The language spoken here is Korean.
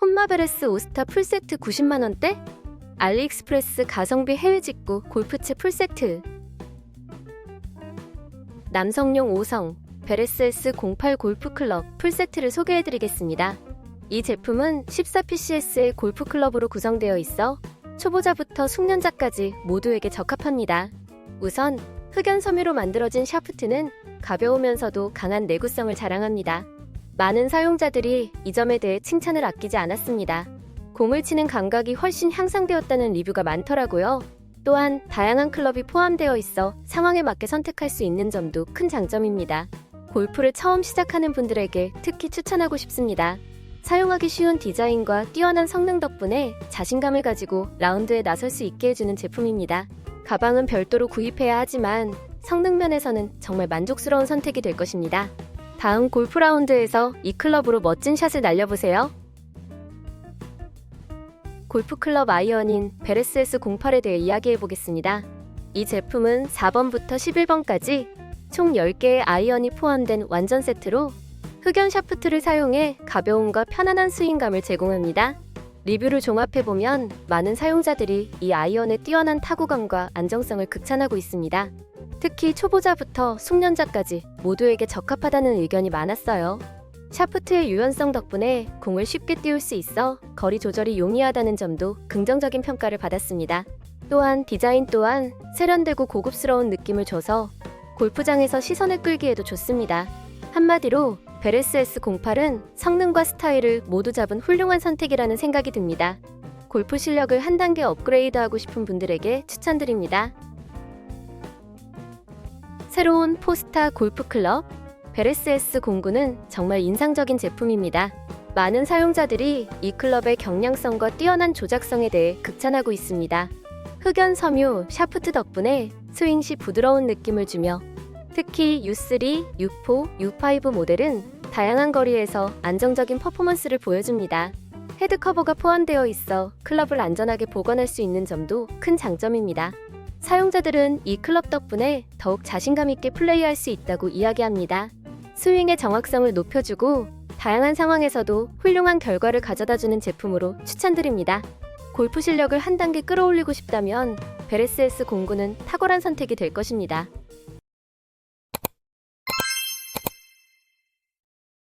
홈마베레스 오스타 풀세트 90만원대? 알리익스프레스 가성비 해외 직구 골프채 풀세트 남성용 5성 베레스S 08 골프클럽 풀세트를 소개해드리겠습니다. 이 제품은 14PCS의 골프클럽으로 구성되어 있어 초보자부터 숙련자까지 모두에게 적합합니다. 우선 흑연 섬유로 만들어진 샤프트는 가벼우면서도 강한 내구성을 자랑합니다. 많은 사용자들이 이 점에 대해 칭찬을 아끼지 않았습니다. 공을 치는 감각이 훨씬 향상되었다는 리뷰가 많더라고요. 또한 다양한 클럽이 포함되어 있어 상황에 맞게 선택할 수 있는 점도 큰 장점입니다. 골프를 처음 시작하는 분들에게 특히 추천하고 싶습니다. 사용하기 쉬운 디자인과 뛰어난 성능 덕분에 자신감을 가지고 라운드에 나설 수 있게 해주는 제품입니다. 가방은 별도로 구입해야 하지만 성능 면에서는 정말 만족스러운 선택이 될 것입니다. 다음 골프 라운드에서 이 클럽으로 멋진 샷을 날려보세요. 골프 클럽 아이언인 베레스S 08에 대해 이야기해 보겠습니다. 이 제품은 4번부터 11번까지 총 10개의 아이언이 포함된 완전 세트로 흑연 샤프트를 사용해 가벼움과 편안한 스윙감을 제공합니다. 리뷰를 종합해보면 많은 사용자들이 이 아이언의 뛰어난 타구감과 안정성을 극찬하고 있습니다. 특히 초보자부터 숙련자까지 모두에게 적합하다는 의견이 많았어요. 샤프트의 유연성 덕분에 공을 쉽게 띄울 수 있어 거리 조절이 용이하다는 점도 긍정적인 평가를 받았습니다. 또한 디자인 또한 세련되고 고급스러운 느낌을 줘서 골프장에서 시선을 끌기에도 좋습니다. 한마디로 베레스 S08은 성능과 스타일을 모두 잡은 훌륭한 선택이라는 생각이 듭니다. 골프 실력을 한 단계 업그레이드하고 싶은 분들에게 추천드립니다. 새로운 포스타 골프 클럽 베레스 S09는 정말 인상적인 제품입니다. 많은 사용자들이 이 클럽의 경량성과 뛰어난 조작성에 대해 극찬하고 있습니다. 흑연 섬유 샤프트 덕분에 스윙 시 부드러운 느낌을 주며 특히 U3, U4, U5 모델은 다양한 거리에서 안정적인 퍼포먼스를 보여줍니다. 헤드 커버가 포함되어 있어 클럽을 안전하게 보관할 수 있는 점도 큰 장점입니다. 사용자들은 이 클럽 덕분에 더욱 자신감 있게 플레이할 수 있다고 이야기합니다. 스윙의 정확성을 높여주고 다양한 상황에서도 훌륭한 결과를 가져다주는 제품으로 추천드립니다. 골프 실력을 한 단계 끌어올리고 싶다면 베레스 S09는 탁월한 선택이 될 것입니다.